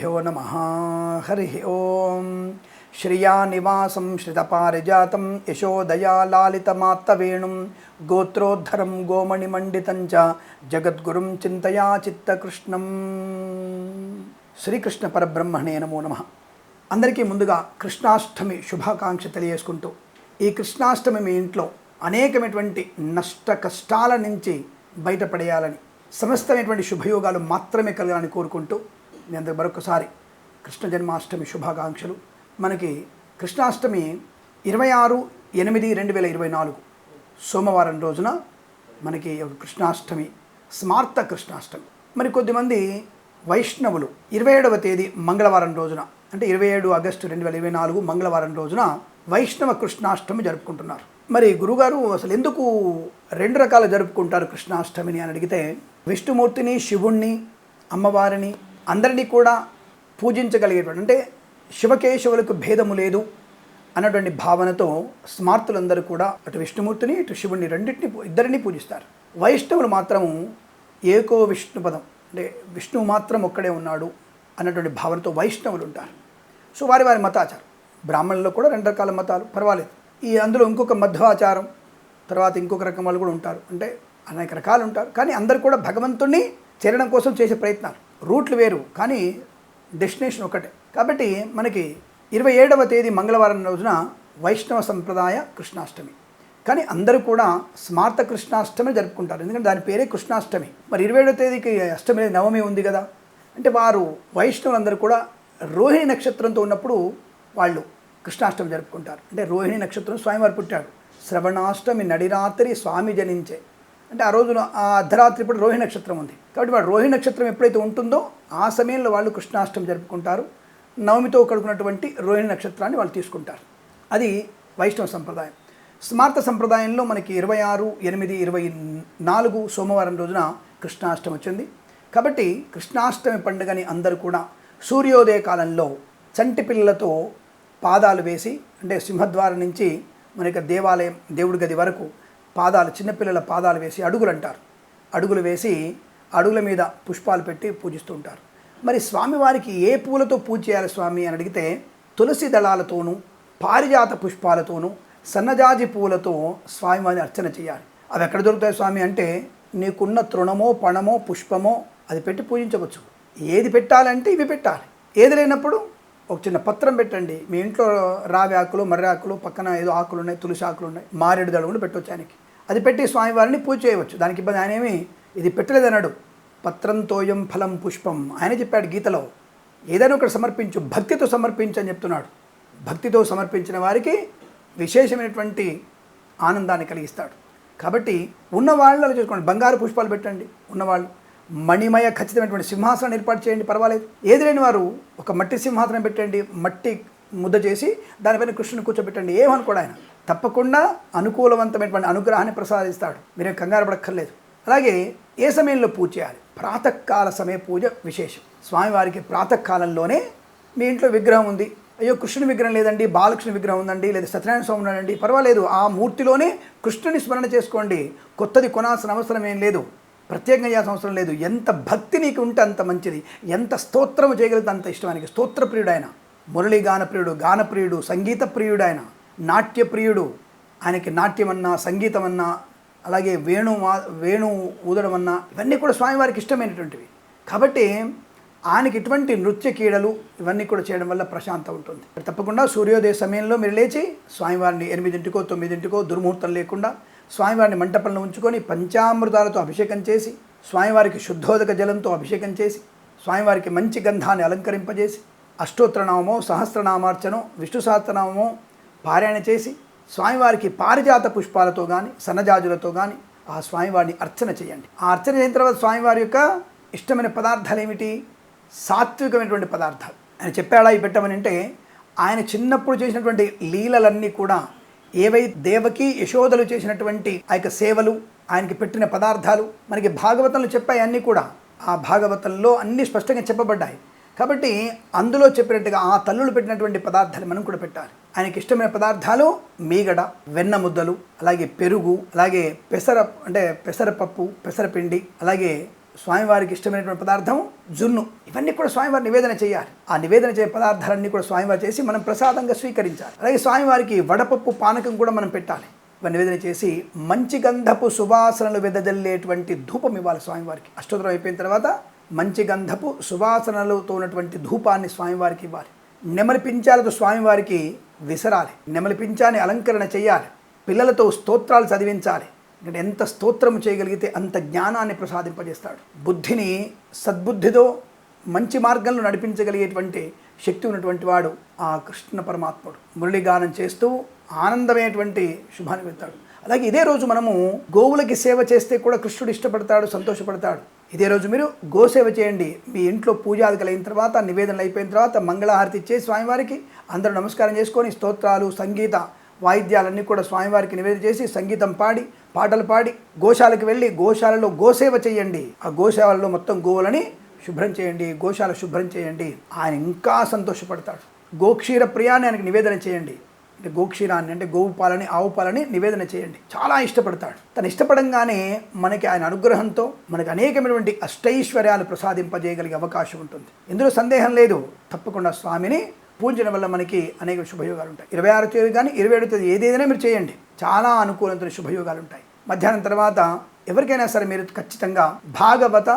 శ్రీగురుభ్యో నమ హరి ఓం. శ్రియా నివాసం శ్రితపారిజాతం యశోదయా లాలితమాత్తవేణుం గోత్రోద్ధరం గోమణిమండితం చ జగద్గురుం చింతయా చిత్తకృష్ణం. శ్రీకృష్ణ పరబ్రహ్మణే నమో నమ. అందరికీ ముందుగా కృష్ణాష్టమి శుభాకాంక్ష తెలియజేసుకుంటూ ఈ కృష్ణాష్టమి మీ ఇంట్లో అనేకమైనటువంటి నష్ట కష్టాల నుంచి బయటపడేయాలని సమస్తమైనటువంటి శుభయోగాలు మాత్రమే కలగాలని కోరుకుంటూ మీ మరొకసారి కృష్ణ జన్మాష్టమి శుభాకాంక్షలు. మనకి కృష్ణాష్టమి ఇరవై ఆరు ఎనిమిది రెండు వేల ఇరవై నాలుగు సోమవారం రోజున మనకి ఒక కృష్ణాష్టమి స్మార్త కృష్ణాష్టమి. మరి కొద్దిమంది వైష్ణవులు ఇరవై ఏడవ తేదీ మంగళవారం రోజున అంటే ఇరవై ఏడు ఆగస్టు రెండు వేల ఇరవై నాలుగు మంగళవారం రోజున వైష్ణవ కృష్ణాష్టమి జరుపుకుంటున్నారు. మరి గురుగారు అసలు ఎందుకు రెండు రకాలు జరుపుకుంటారు కృష్ణాష్టమిని అని అడిగితే విష్ణుమూర్తిని శివుణ్ణి అమ్మవారిని అందరినీ కూడా పూజించగలిగేటువంటి అంటే శివకేశవులకు భేదము లేదు అన్నటువంటి భావనతో స్మార్తులందరూ కూడా అటు విష్ణుమూర్తిని ఇటు శివుణ్ణి రెండింటిని ఇద్దరిని పూజిస్తారు. వైష్ణవులు మాత్రము ఏకో విష్ణుపదం అంటే విష్ణువు మాత్రం ఒక్కడే ఉన్నాడు అన్నటువంటి భావనతో వైష్ణవులు ఉంటారు. సో వారి వారి మతాచారం. బ్రాహ్మణుల్లో కూడా రెండు రకాల మతాలు పర్వాలేదు. ఈ అందులో ఇంకొక మధ్వాచారం తర్వాత ఇంకొక రకం వాళ్ళు కూడా ఉంటారు. అంటే అనేక రకాలు ఉంటారు. కానీ అందరు కూడా భగవంతుణ్ణి చేరడం కోసం చేసే ప్రయత్నాలు. రూట్లు వేరు కానీ డెస్టినేషన్ ఒకటే. కాబట్టి మనకి ఇరవై ఏడవ తేదీ మంగళవారం రోజున వైష్ణవ సంప్రదాయ కృష్ణాష్టమి. కానీ అందరూ కూడా స్మార్త కృష్ణాష్టమి జరుపుకుంటారు. ఎందుకంటే దాని పేరే కృష్ణాష్టమి. మరి ఇరవై ఏడవ తేదీకి అష్టమి నవమి ఉంది కదా. అంటే వారు వైష్ణవులందరూ కూడా రోహిణి నక్షత్రంతో ఉన్నప్పుడు వాళ్ళు కృష్ణాష్టమి జరుపుకుంటారు. అంటే రోహిణి నక్షత్రం స్వామివారు పుట్టాడు. శ్రవణాష్టమి నడిరాత్రి స్వామి జనించే. అంటే ఆ రోజున ఆ అర్ధరాత్రి ఇప్పుడు రోహిణి నక్షత్రం ఉంది. కాబట్టి వాడు రోహిణి నక్షత్రం ఎప్పుడైతే ఉంటుందో ఆ సమయంలో వాళ్ళు కృష్ణాష్టమి జరుపుకుంటారు. నవమితో కడుకున్నటువంటి రోహిణి నక్షత్రాన్ని వాళ్ళు తీసుకుంటారు. అది వైష్ణవ సంప్రదాయం. స్మార్త సంప్రదాయంలో మనకి ఇరవై ఆరు ఎనిమిది ఇరవై నాలుగు సోమవారం రోజున కృష్ణాష్టమి వచ్చింది. కాబట్టి కృష్ణాష్టమి పండుగని అందరూ కూడా సూర్యోదయ కాలంలో చంటి పిల్లలతో పాదాలు వేసి అంటే సింహద్వారం నుంచి మన యొక్క దేవాలయం దేవుడి గది వరకు పాదాలు చిన్నపిల్లల పాదాలు వేసి అడుగులు అంటారు అడుగులు వేసి అడుగుల మీద పుష్పాలు పెట్టి పూజిస్తూ ఉంటారు. మరి స్వామివారికి ఏ పూలతో పూజ చేయాలి స్వామి అని అడిగితే తులసి దళాలతోనూ పారిజాత పుష్పాలతోనూ సన్నజాజి పూలతో స్వామివారిని అర్చన చేయాలి. అవి ఎక్కడ దొరుకుతాయి స్వామి అంటే నీకున్న తృణమో పణమో పుష్పమో అది పెట్టి పూజించవచ్చు. ఏది పెట్టాలంటే ఇవి పెట్టాలి. ఏది లేనప్పుడు ఒక చిన్న పత్రం పెట్టండి. మీ ఇంట్లో రావి ఆకులు మర్రి ఆకులు పక్కన ఏదో ఆకులు ఉన్నాయి తులసి ఆకులు ఉన్నాయి మారేడు దళం కూడా పెట్టవచ్చు ఆయనకి. అది పెట్టి స్వామివారిని పూజ చేయవచ్చు. దానికి ఇబ్బంది ఆయన ఏమి ఇది పెట్టలేదన్నాడు. పత్రం తోయం ఫలం పుష్పం. ఆయన చెప్పాడు గీతలో ఏదైనా ఒకటి సమర్పించు భక్తితో సమర్పించు అని చెప్తున్నాడు. భక్తితో సమర్పించిన వారికి విశేషమైనటువంటి ఆనందాన్ని కలిగిస్తాడు. కాబట్టి ఉన్నవాళ్ళు అలా చూసుకోండి. బంగారు పుష్పాలు పెట్టండి ఉన్నవాళ్ళు. మణిమయ ఖచ్చితమైనటువంటి సింహాసనం ఏర్పాటు చేయండి పర్వాలేదు. ఏది లేని వారు ఒక మట్టి సింహాసనం పెట్టండి మట్టి ముద్ద చేసి దానిపైన కృష్ణుని కూర్చోబెట్టండి. ఏమనుకోడు ఆయన. తప్పకుండా అనుకూలవంతమైనటువంటి అనుగ్రహాన్ని ప్రసాదిస్తాడు. మీరేం కంగారు పడక్కర్లేదు. అలాగే ఏ సమయంలో పూజ చేయాలి? ప్రాతకాల సమయ పూజ విశేషం. స్వామివారికి ప్రాతకాలంలోనే మీ ఇంట్లో విగ్రహం ఉంది. అయ్యో కృష్ణుని విగ్రహం లేదండి బాలకృష్ణ విగ్రహం ఉందండి లేదా సత్యనారాయణ స్వామి ఉన్నాడండి పర్వాలేదు. ఆ మూర్తిలోనే కృష్ణుని స్మరణ చేసుకోండి. కొత్తది కొనాల్సిన అవసరం ఏం లేదు. ప్రత్యేకంగా చేయాల్సిన అవసరం లేదు. ఎంత భక్తి నీకు ఉంటే అంత మంచిది. ఎంత స్తోత్రము చేయగలిగితే అంత ఇష్టం ఆయనకి స్తోత్రప్రియుడు ఆయన మురళీ గానప్రియుడు గానప్రియుడు సంగీత ప్రియుడు ఆయన నాట్యప్రియుడు ఆయనకి నాట్యమన్నా సంగీతమన్నా అలాగే వేణు వేణు ఊదడం అన్నా ఇవన్నీ కూడా స్వామివారికి ఇష్టమైనటువంటివి. కాబట్టి ఆయనకి ఇటువంటి నృత్య క్రీడలు ఇవన్నీ కూడా చేయడం వల్ల ప్రశాంతం ఉంటుంది. తప్పకుండా సూర్యోదయ సమయంలో మీరు లేచి స్వామివారిని ఎనిమిదింటికో తొమ్మిదింటికో దుర్ముహూర్తం లేకుండా స్వామివారిని మంటపంలో ఉంచుకొని పంచామృతాలతో అభిషేకం చేసి స్వామివారికి శుద్ధోదక జలంతో అభిషేకం చేసి స్వామివారికి మంచి గంధాన్ని అలంకరింపజేసి అష్టోత్తరనామో సహస్రనామార్చనో విష్ణు సహస్రనామో పారాయణ చేసి స్వామివారికి పారిజాత పుష్పాలతో కానీ సన్నజాజులతో కానీ ఆ స్వామివారిని అర్చన చేయండి. ఆ అర్చన చేసిన తర్వాత స్వామివారి యొక్క ఇష్టమైన పదార్థాలు ఏమిటి సాత్వికమైనటువంటి పదార్థాలు. ఆయన చెప్పాడా ఈ పెట్టమని అంటే ఆయన చిన్నప్పుడు చేసినటువంటి లీలలన్నీ కూడా ఏవై దేవకి యశోదలు చేసినటువంటి ఆ యొక్క సేవలు ఆయనకి పెట్టిన పదార్థాలు మనకి భాగవతంలో చెప్పాయి అన్నీ కూడా ఆ భాగవతంలో అన్నీ స్పష్టంగా చెప్పబడ్డాయి. కాబట్టి అందులో చెప్పినట్టుగా ఆ తల్లులు పెట్టినటువంటి పదార్థాలు మనం కూడా పెట్టాలి. ఆయనకి ఇష్టమైన పదార్థాలు మీగడ వెన్న ముద్దలు అలాగే పెరుగు అలాగే పెసర అంటే పెసరపప్పు పెసరపిండి అలాగే స్వామివారికి ఇష్టమైనటువంటి పదార్థం జున్ను. ఇవన్నీ కూడా స్వామివారి నివేదన చేయాలి. ఆ నివేదన చేయ పదార్థాలన్నీ కూడా స్వామివారు చేసి మనం ప్రసాదంగా స్వీకరించాలి. అలాగే స్వామివారికి వడపప్పు పానకం కూడా మనం పెట్టాలి. ఇవన్నీ నివేదన చేసి మంచి గంధపు సువాసనలు వెదజల్లేటువంటి ధూపం ఇవ్వాలి స్వామివారికి. అష్టోత్తరం అయిపోయిన తర్వాత మంచి గంధపు సువాసనలతో ఉన్నటువంటి ధూపాన్ని స్వామివారికి ఇవ్వాలి. నెమలి పించాలతో స్వామివారికి విసరాలి. నెమలి పించాన్ని అలంకరణ చేయాలి. పిల్లలతో స్తోత్రాలు చదివించాలి. ఇక్కడ ఎంత స్తోత్రం చేయగలిగితే అంత జ్ఞానాన్ని ప్రసాదింపజేస్తాడు. బుద్ధిని సద్బుద్ధితో మంచి మార్గంలో నడిపించగలిగేటువంటి శక్తి ఉన్నటువంటి వాడు ఆ కృష్ణ పరమాత్ముడు. మురళిగానం చేస్తూ ఆనందమైనటువంటి శుభాన్ని పెడతాడు అలాగే ఇదే రోజు మనము గోవులకి సేవ చేస్తే కూడా కృష్ణుడు ఇష్టపడతాడు సంతోషపడతాడు. ఇదే రోజు మీరు గోసేవ చేయండి. మీ ఇంట్లో పూజాదికలు అయిన తర్వాత నివేదనలు అయిపోయిన తర్వాత మంగళహారతి ఇచ్చే స్వామివారికి అందరూ నమస్కారం చేసుకొని స్తోత్రాలు సంగీత వాయిద్యాలన్నీ కూడా స్వామివారికి నివేదన చేసి సంగీతం పాడి పాటలు పాడి గోశాలకు వెళ్ళి గోశాలలో గోసేవ చేయండి. ఆ గోశాలలో మొత్తం గోవులని శుభ్రం చేయండి గోశాల శుభ్రం చేయండి. ఆయన ఇంకా సంతోషపడతాడు. గోక్షీర ప్రియాన్ని ఆయనకి నివేదన చేయండి. అంటే గోక్షీరాన్ని అంటే గోవు పాలని ఆవు పాలని నివేదన చేయండి. చాలా ఇష్టపడతాడు. తను ఇష్టపడంగానే మనకి ఆయన అనుగ్రహంతో మనకు అనేకమైనటువంటి అష్టైశ్వర్యాలు ప్రసాదింపజేయగలిగే అవకాశం ఉంటుంది. ఇందులో సందేహం లేదు. తప్పకుండా స్వామిని పూజించడం వల్ల మనకి అనేక శుభయోగాలు ఉంటాయి. ఇరవై ఆరు తేదీ కానీ ఇరవై ఏడో తేదీ ఏదైనా మీరు చేయండి. చాలా అనుకూలమైన శుభయోగాలు ఉంటాయి. మధ్యాహ్నం తర్వాత ఎవరికైనా సరే మీరు ఖచ్చితంగా భాగవత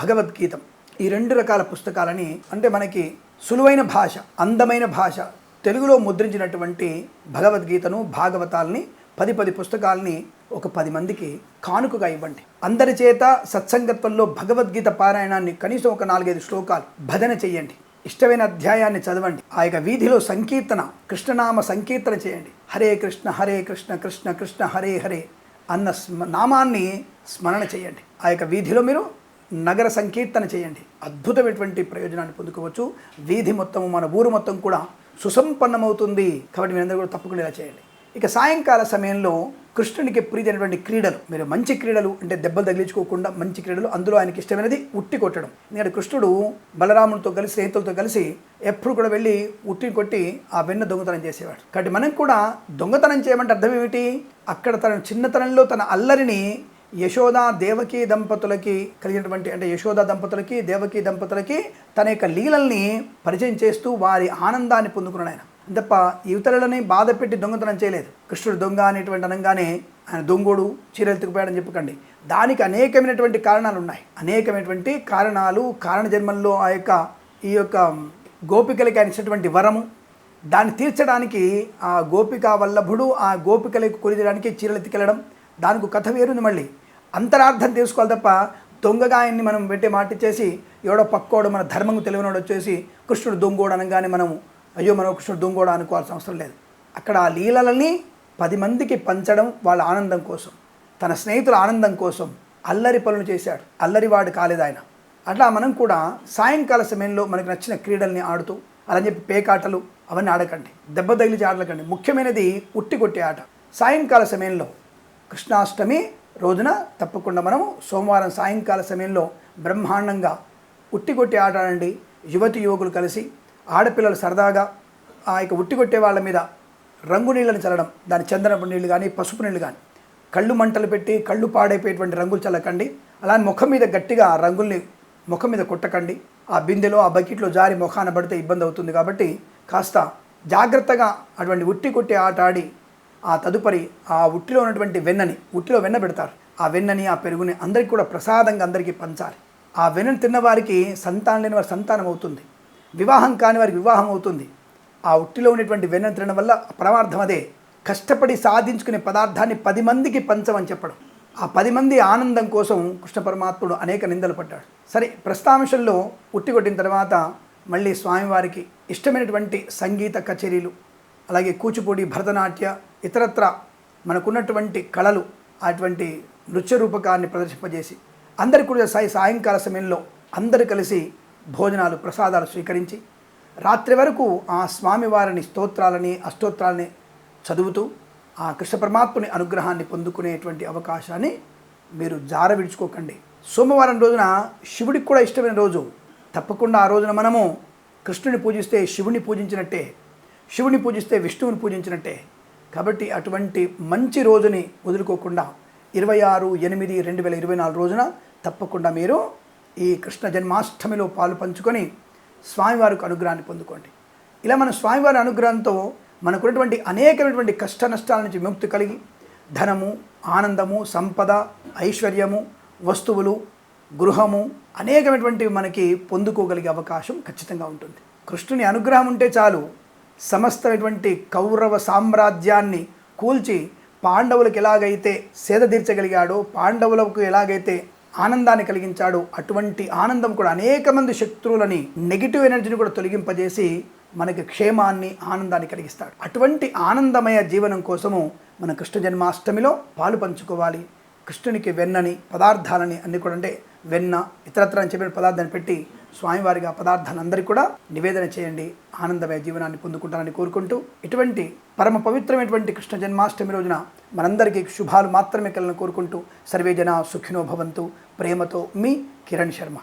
భగవద్గీతం ఈ రెండు రకాల పుస్తకాలని అంటే మనకి సులువైన భాష అందమైన భాష తెలుగులో ముద్రించినటువంటి భగవద్గీతను భాగవతాల్ని పది పది పుస్తకాలని ఒక పది మందికి కానుకగా ఇవ్వండి. అందరి చేత సత్సంగత్వంలో భగవద్గీత పారాయణాన్ని కనీసం ఒక నాలుగైదు శ్లోకాలు భజన చెయ్యండి ఇష్టమైన అధ్యాయాన్ని చదవండి. ఆ యొక్క వీధిలో సంకీర్తన కృష్ణనామ సంకీర్తన చేయండి. హరే కృష్ణ హరే కృష్ణ కృష్ణ కృష్ణ హరే హరే అన్న స్మ నామాన్ని స్మరణ చేయండి. ఆ యొక్క వీధిలో మీరు నగర సంకీర్తన చేయండి. అద్భుతమైనటువంటి ప్రయోజనాన్ని పొందుకోవచ్చు. వీధి మొత్తం మన ఊరు మొత్తం కూడా సుసంపన్నమవుతుంది. కాబట్టి మీరందరూ కూడా తప్పకుండా ఇలా చేయండి. ఇక సాయంకాల సమయంలో కృష్ణునికి ప్రీతైనటువంటి క్రీడలు మీరు మంచి క్రీడలు అంటే దెబ్బలు తగిలించుకోకుండా మంచి క్రీడలు అందులో ఆయనకి ఇష్టమైనది ఉట్టి కొట్టడం. ఎందుకంటే కృష్ణుడు బలరామునితో కలిసి స్నేహితులతో కలిసి ఎప్పుడు కూడా వెళ్ళి ఉట్టి కొట్టి ఆ వెన్న దొంగతనం చేసేవాడు. కాబట్టి మనం కూడా దొంగతనం చేయమంటే అర్థం ఏమిటి? అక్కడ తన చిన్నతనంలో తన అల్లరిని యశోద దేవకీ దంపతులకి కలిగినటువంటి అంటే యశోద దంపతులకి దేవకీ దంపతులకి తన యొక్క లీలల్ని పరిచయం చేస్తూ వారి ఆనందాన్ని పొందుకున్నాడు ఆయన. తప్ప యువతలని బాధ పెట్టి దొంగతనం చేయలేదు. కృష్ణుడు దొంగ అనేటువంటి అనగానే ఆయన దొంగోడు చీరెత్తుకుపోయాడని చెప్పకండి. దానికి అనేకమైనటువంటి కారణాలు ఉన్నాయి. అనేకమైనటువంటి కారణాలు కారణ జన్మల్లో ఆ యొక్క ఈ యొక్క గోపికలకి ఆయన ఇచ్చినటువంటి వరము దాన్ని తీర్చడానికి ఆ గోపిక వల్లభుడు ఆ గోపికలకు కొలిదడానికి చీరలు ఎత్తికెళ్ళడం దానికి కథ వేరుంది మళ్ళీ. అంతరార్థం తెలుసుకోవాలి తప్ప దొంగగా ఆయన్ని మనం పెట్టే మాట ఎవడో పక్కోడు మన ధర్మం తెలివినోడు వచ్చేసి కృష్ణుడు దొంగోడు అనగానే మనము అయ్యో మనం కృష్ణుడు దొంగోడు అనుకోవాల్సిన అవసరం లేదు. అక్కడ ఆ లీలలని పది మందికి పంచడం వాళ్ళ ఆనందం కోసం. తన స్నేహితుల ఆనందం కోసం అల్లరి పనులు చేశాడు. అల్లరివాడు కాలేదు ఆయన. అట్లా మనం కూడా సాయంకాల సమయంలో మనకు నచ్చిన క్రీడల్ని ఆడుతూ అలా చెప్పి పేకాటలు అవన్నీ ఆడకండి. దెబ్బ తగిలిచి ఆడకండి. ముఖ్యమైనది ఉట్టి కొట్టే ఆట. సాయంకాల సమయంలో కృష్ణాష్టమి రోజున తప్పకుండా మనము సోమవారం సాయంకాల సమయంలో బ్రహ్మాండంగా ఉట్టి కొట్టి ఆట ఆడండి. యువతి యువకులు కలిసి ఆడపిల్లలు సరదాగా ఆ యొక్క ఉట్టి కొట్టే వాళ్ళ మీద రంగు నీళ్ళని చల్లడం దాని చందనపు నీళ్ళు కానీ పసుపు నీళ్ళు కానీ కళ్ళు మంటలు పెట్టి కళ్ళు పాడైపోయేటువంటి రంగులు చల్లకండి. అలానే ముఖం మీద గట్టిగా ఆ రంగుల్ని ముఖం మీద కొట్టకండి. ఆ బిందెలో ఆ బకెట్లో జారి ముఖాన పడితే ఇబ్బంది అవుతుంది కాబట్టి కాస్త జాగ్రత్తగా అటువంటి ఉట్టి కొట్టి ఆట ఆడి ఆ తదుపరి ఆ ఉట్టిలో ఉన్నటువంటి వెన్నని ఉట్టిలో వెన్న పెడతారు. ఆ వెన్నని ఆ పెరుగుని అందరికీ కూడా ప్రసాదంగా అందరికీ పంచాలి. ఆ వెన్నను తిన్నవారికి సంతానం లేని వారి సంతానం అవుతుంది. వివాహం కాని వారికి వివాహం అవుతుంది. ఆ ఉట్టిలో ఉన్నటువంటి వెన్నను తినడం వల్ల పరమార్థం అదే. కష్టపడి సాధించుకునే పదార్థాన్ని పది మందికి పంచమని చెప్పడం. ఆ పది మంది ఆనందం కోసం కృష్ణ పరమాత్ముడు అనేక నిందలు పడ్డాడు. సరే ప్రస్తాంశంలో ఉట్టి కొట్టిన తర్వాత మళ్ళీ స్వామివారికి ఇష్టమైనటువంటి సంగీత కచేరీలు అలాగే కూచిపూడి భరతనాట్య ఇతరత్ర మనకున్నటువంటి కళలు అటువంటి నృత్య రూపకాన్ని ప్రదర్శింపజేసి అందరి కూడా సాయి సాయంకాల సమయంలో అందరు కలిసి భోజనాలు ప్రసాదాలు స్వీకరించి రాత్రి వరకు ఆ స్వామివారిని స్తోత్రాలని అష్టోత్రాలని చదువుతూ ఆ కృష్ణ పరమాత్ముని అనుగ్రహాన్ని పొందుకునేటువంటి అవకాశాన్ని మీరు జార విడుచుకోకండి. సోమవారం రోజున శివుడికి కూడా ఇష్టమైన రోజు. తప్పకుండా ఆ రోజున మనము కృష్ణుని పూజిస్తే శివుని పూజించినట్టే శివుని పూజిస్తే విష్ణువుని పూజించినట్టే. కాబట్టి అటువంటి మంచి రోజుని వదులుకోకుండా ఇరవై ఆరు ఎనిమిది రెండు వేల ఇరవై నాలుగు రోజున తప్పకుండా మీరు ఈ కృష్ణ జన్మాష్టమిలో పాలు పంచుకొని స్వామివారికి అనుగ్రహాన్ని పొందుకోండి. ఇలా మన స్వామివారి అనుగ్రహంతో మనకున్నటువంటి అనేకమైనటువంటి కష్ట నష్టాల నుంచి విముక్తి కలిగి ధనము ఆనందము సంపద ఐశ్వర్యము వస్తువులు గృహము అనేకమైనటువంటి మనకి పొందుకోగలిగే అవకాశం ఖచ్చితంగా ఉంటుంది. కృష్ణుని అనుగ్రహం ఉంటే చాలు సమస్తమైనటువంటి కౌరవ సామ్రాజ్యాన్ని కూల్చి పాండవులకు ఎలాగైతే సేద తీర్చగలిగాడో పాండవులకు ఎలాగైతే ఆనందాన్ని కలిగించాడు. అటువంటి ఆనందం కూడా అనేక మంది శత్రువులని నెగిటివ్ ఎనర్జీని కూడా తొలగింపజేసి మనకి క్షేమాన్ని ఆనందాన్ని కలిగిస్తాడు. అటువంటి ఆనందమయ జీవనం కోసము మన కృష్ణ జన్మాష్టమిలో పాలు పంచుకోవాలి. కృష్ణునికి వెన్నని పదార్థాలని అన్ని కూడా అంటే వెన్న ఇతరత్ర అని చెప్పిన పదార్థాన్ని పెట్టి స్వామివారిగా పదార్థాలందరికీ కూడా నివేదన చేయండి. ఆనందమయ జీవనాన్ని పొందుకుంటారని కోరుకుంటూ ఇటువంటి పరమ పవిత్రమైనటువంటి కృష్ణ జన్మాష్టమి రోజున మనందరికీ శుభాలు మాత్రమే కలను కోరుకుంటూ సర్వే జన సుఖినో భవంతు. ప్రేమతో మీ కిరణ్ శర్మ.